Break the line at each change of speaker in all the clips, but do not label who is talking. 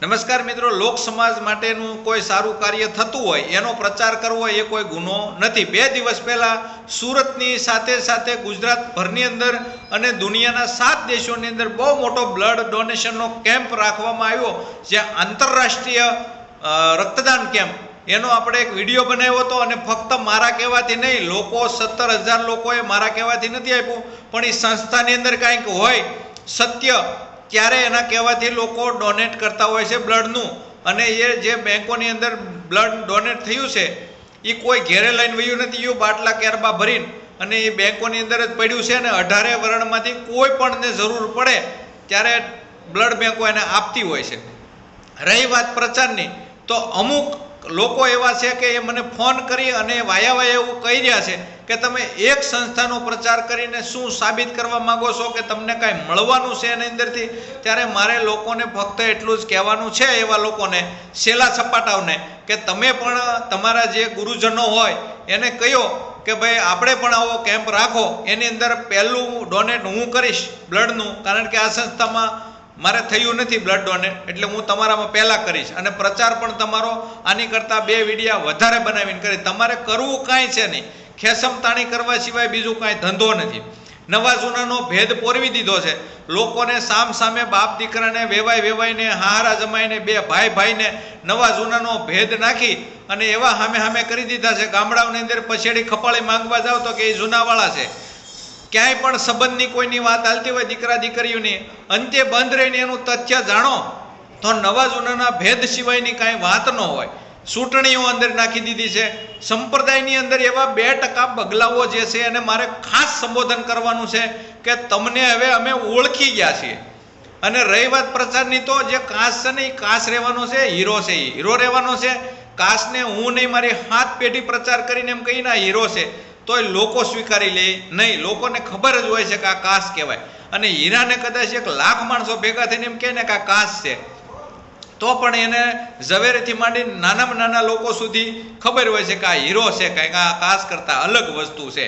નમસ્કાર મિત્રો, લોક સમાજ માટેનું કોઈ સારું કાર્ય થતું હોય, એનો પ્રચાર કરવો એ કોઈ ગુનો નથી. બે દિવસ પહેલાં સુરતની સાથે સાથે ગુજરાત ભરની અંદર અને દુનિયાના સાત દેશોની અંદર બહુ મોટો બ્લડ ડોનેશનનો કેમ્પ રાખવામાં આવ્યો જે આંતરરાષ્ટ્રીય રક્તદાન કેમ્પ. એનો આપણે એક વીડિયો બનાવ્યો હતો અને ફક્ત મારા કહેવાથી નહીં, લોકો સત્તર હજાર લોકોએ મારા કહેવાથી નથી આપ્યું, પણ એ સંસ્થાની અંદર કાંઈક હોય, સત્ય ત્યારે એના કહેવાથી લોકો ડોનેટ કરતા હોય છે બ્લડનું. અને એ જે બેંકોની અંદર બ્લડ ડોનેટ થયું છે એ કોઈ ઘેરે લઈને વયું નથી ગયું બાટલા કેરબા ભરીને. અને એ બેંકોની અંદર જ પડ્યું છે અને અઢારે વર્ણમાંથી કોઈ પણને જરૂર પડે, ત્યારે બ્લડ બેંકો એને આપતી હોય છે. રહી વાત પ્રચારની, તો અમુક લોકો એવા છે કે એ મને ફોન કરી અને વાયા વાયા એવું કહી રહ્યા છે કે તમે એક સંસ્થાનો પ્રચાર કરીને શું સાબિત કરવા માંગો છો કે તમને કાંઈ મળવાનું છે એની અંદરથી? ત્યારે મારે લોકોને ફક્ત એટલું જ કહેવાનું છે એવા લોકોને શેલા છપાટાઓને કે તમે પણ તમારા જે ગુરુજનો હોય એને કહ્યો કે ભાઈ, આપણે પણ આવો કેમ્પ રાખો. એની અંદર પહેલું ડોનેટ હું કરીશ બ્લડનું, કારણ કે આ સંસ્થામાં મારે થયું નથી બ્લડ ડોનેટ, એટલે હું તમારામાં પહેલાં કરીશ. અને પ્રચાર પણ તમારો આની કરતાં બે વિડીયા વધારે બનાવીને કરી. તમારે કરવું કાંઈ છે નહીં. ખેસમ તાણી કરવા સિવાય બીજું કાંઈ ધંધો નથી. નવા જૂનાનો ભેદ પોરવી દીધો છે. લોકોને સામ સામે બાપ દીકરાને વેવાય વેવાઈને હારા જમાઈને બે ભાઈ ભાઈને નવા જૂનાનો ભેદ નાખી અને એવા સામે સામે કરી દીધા છે. ગામડાઓની અંદર પછેડી ખપાળી માંગવા જાવ તો કે એ જૂનાવાળા છે. ક્યાંય પણ સંબંધની કોઈની વાત હાલતી હોય દીકરા દીકરીઓની, અંતે બંધ રહીને એનું તથ્ય જાણો તો નવા જૂનાના ભેદ સિવાયની કાંઈ વાત ન હોય. ચૂંટણીઓ અંદર નાખી દીધી છે. સંપ્રદાયની અંદર એવા બે ટકા બગલાઓ જે છે એને મારે ખાસ સંબોધન કરવાનું છે કે તમને હવે અમે ઓળખી ગયા છીએ. અને રહી વાત પ્રચારની તો જે કાસ છે ને એ કાસ રહેવાનો છે, હીરો છે એ. હીરો રહેવાનો છે. કાસને હું નહીં, મારી હાથ પેઢી પ્રચાર કરીને એમ કહીને હીરો છે. તો એ લોકો સ્વીકારી લે. નહીં, લોકોને ખબર જ હોય છે કે આ કાસ કહેવાય. અને હીરાને કદાચ એક લાખ માણસો ભેગા થઈને એમ કહે ને કે આ કાસ છે. તો પણ એને ઝવેરેથી માંડી નાનામાં નાના લોકો સુધી ખબર હોય છે કે આ હીરો છે, કંઈક આ કાસ કરતાં અલગ વસ્તુ છે.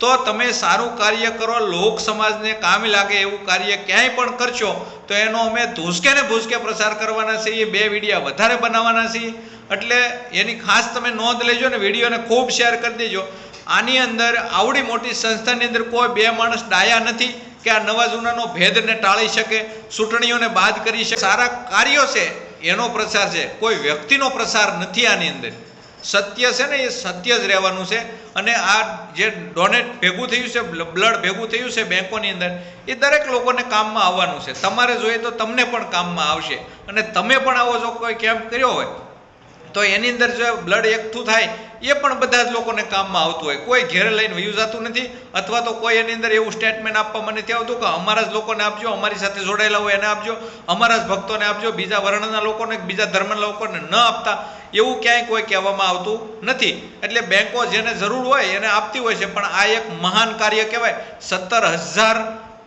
તો તમે સારું કાર્ય કરો, લોક સમાજને કામ લાગે એવું કાર્ય ક્યાંય પણ કરશો, તો એનો અમે ધૂસકે ને ભૂસકે પ્રસાર કરવાના છીએ બે વિડીયા વધારે બનાવવાના છીએ. એટલે એની ખાસ તમે નોંધ લેજો ને, વિડીયોને ખૂબ શેર કરી દેજો. આની અંદર આવડી મોટી સંસ્થાની અંદર કોઈ બે માણસ ડાયા નથી કે આ નવા જૂનાનો ભેદને ટાળી શકે, ચૂંટણીઓને બાદ કરી શકે. સારા કાર્યો છે એનો પ્રસાર છે. કોઈ વ્યક્તિનો પ્રસાર નથી આની અંદર. સત્ય છે ને એ સત્ય જ રહેવાનું છે. અને આ જે ડોનેટ ભેગું થયું છે બ્લડ ભેગું થયું છે બેંકોની અંદર, એ દરેક લોકોને કામમાં આવવાનું છે. તમારે જોઈએ તો તમને પણ કામમાં આવશે. અને તમે પણ આવો જો કોઈ કેમ્પ કર્યો હોય, તો એની અંદર જો બ્લડ એકઠું થાય એ પણ બધા જ લોકોને કામમાં આવતું હોય. કોઈ ઘેરે લઈને વયું જતું નથી, અથવા તો કોઈ એની અંદર એવું સ્ટેટમેન્ટ આપવા મને નથી આવતું કે અમારા જ લોકોને આપજો, અમારી સાથે જોડાયેલા હોય એને આપજો, અમારા જ ભક્તોને આપજો, બીજા વર્ણના લોકોને, બીજા ધર્મના લોકોને ન આપતા, એવું ક્યાંય કોઈ કહેવામાં આવતું નથી. એટલે બેંકો જેને જરૂર હોય એને આપતી હોય છે, પણ આ એક મહાન કાર્ય કહેવાય. સત્તર હજાર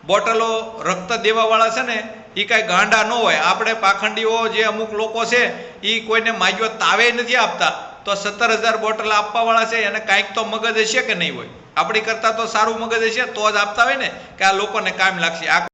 બોટલો રક્ત દેવાવાળા છે ને એ કાંઈ ગાંડા ન હોય. આપણે પાખંડીઓ જે અમુક લોકો છે એ કોઈને માગ્યો તાવે નથી આપતા. તો સત્તર હજાર બોટલ આપવાવાળા છે, એને કાંઈક તો મગજ હશે કે નહીં હોય? આપણી કરતાં તો સારું મગજ હશે, તો જ આપતા હોય ને, કે આ લોકોને કામ લાગશે. આ